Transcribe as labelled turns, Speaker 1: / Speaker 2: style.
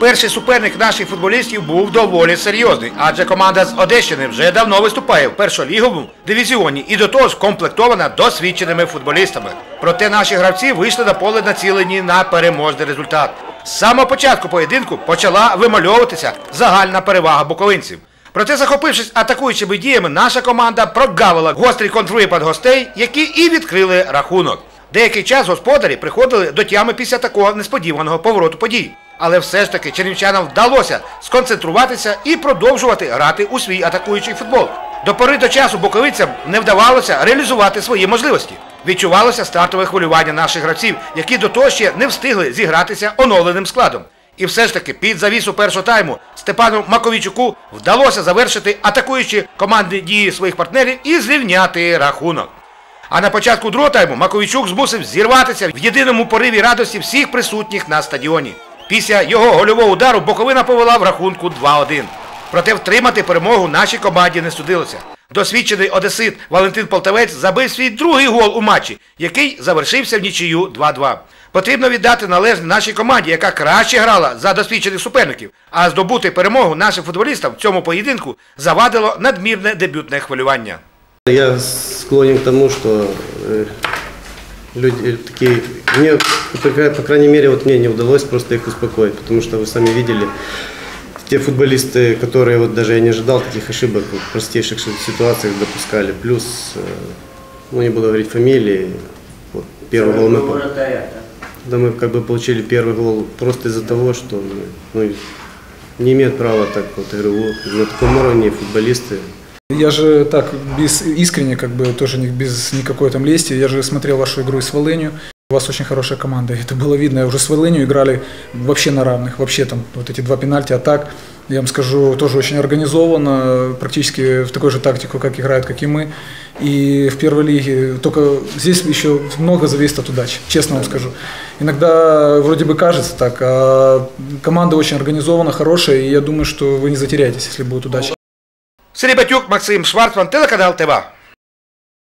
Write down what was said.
Speaker 1: Перший суперник наших футболістів був доволі серйозний, адже команда з Одещини вже давно виступає в першоліговому дивізіоні і до того ж комплектована досвідченими футболістами. Проте наші гравці вийшли на поле націлені на переможний результат. З самого початку поєдинку почала вимальовуватися загальна перевага буковинців. Проте, захопившись атакуючими діями, наша команда прогавила гострий контрвипад гостей, які і відкрили рахунок. Деякий час господарі приходили до тями після такого несподіваного повороту подій. Але все ж таки чернівчанам вдалося сконцентруватися і продовжувати грати у свій атакуючий футбол. До пори до часу боковицям не вдавалося реалізувати свої можливості. Відчувалося стартове хвилювання наших гравців, які до того ще не встигли зігратися оновленим складом. І все ж таки під завісу першого тайму Степану Маковійчуку вдалося завершити атакуючі командні дії своїх партнерів і зрівняти рахунок. А на початку другого тайму Маковійчук змусив зірватися в єдиному пориві радості всіх присутніх на стадіоні. Після його гольового удару Боковина повела в рахунку 2-1. Проте втримати перемогу нашій команді не судилося. Досвідчений одесит Валентин Полтавець забив свій другий гол у матчі, який завершився в нічию 2-2. Потрібно віддати належне нашій команді, яка краще грала за досвідчених суперників, а здобути перемогу нашим футболістам в цьому поєдинку завадило надмірне дебютне хвилювання.
Speaker 2: Я склонен к тому, э, люди такие, мне, по, кра- по крайней мере, вот мне не удалось просто их успокоить, потому что вы сами видели, те футболисты, которые вот даже я не ожидал таких ошибок, в простейших ши- ситуациях допускали. Плюс, э, ну не буду говорить фамилии, вот, первый гол мы, да, мы как бы получили первый гол просто из-за того, что ну, не имеют права так вот игру на таком уровне футболисты
Speaker 3: Я же так без искренне, как бы тоже не- без никакой там лести, я же смотрел вашу игру с Волынью. У вас очень хорошая команда, это было видно. Уже с Волынью играли вообще на равных, вообще там вот эти два пенальти, а так, я вам скажу, тоже очень организованно, практически в такой же тактику, как играют, как и мы. И в первой лиге, только здесь еще много зависит от удачи, честно вам скажу. Иногда вроде бы кажется так, а команда очень организована, хорошая, и я думаю, что вы не затеряетесь, если будет удача.
Speaker 1: Сергій Батюк, Максим Шварцман, телеканал ТВА.